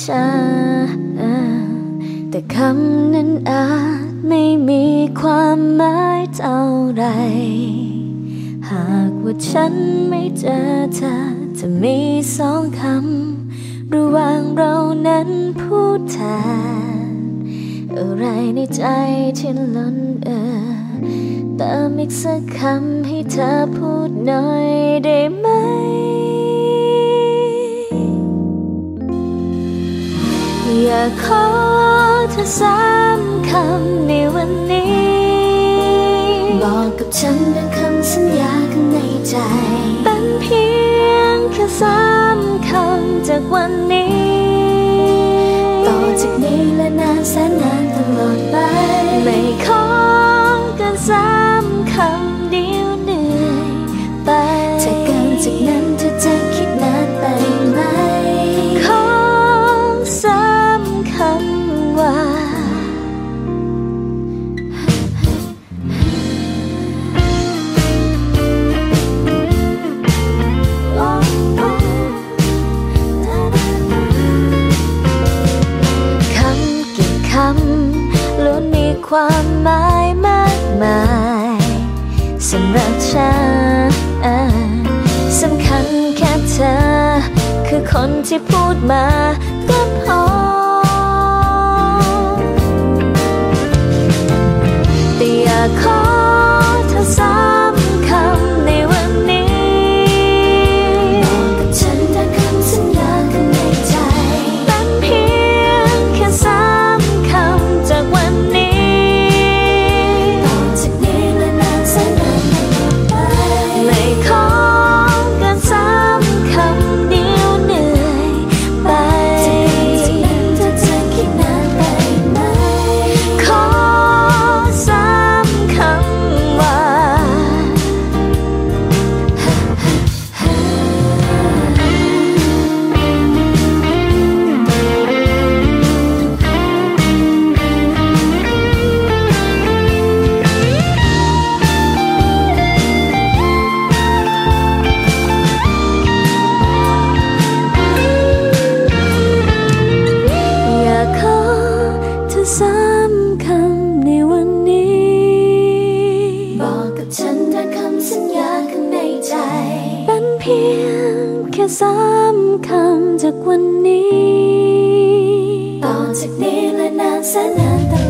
เธอแต่คำนั้นอาจไม่มีความหมายเท่าไร หากว่าฉันไม่เจอเธอจะมีสองคำ ระหว่างเรานั้นพูดแทนอะไรในใจที่ล้นเออเติมอีกสักคำให้เธอพูดหน่อยได้ไหม อยากขอเธอสามคำในวันนี้ บอกกับฉันด้วยคำสัญญาข้างในใจ เป็นเพียงแค่สามคำจากวันนี้ ต่อจากนี้และนานแสนนานตลอดไป ไม่ขอเกินสามคำเดีำล้วนมีความหมายมากมายสำหรับฉันสำคัญแค่เธอ คือคนที่พูดมาก็พอแต่อยากขอ ค่สามคำจากวันนี้ ต่อจากนี้และนานแสนนาน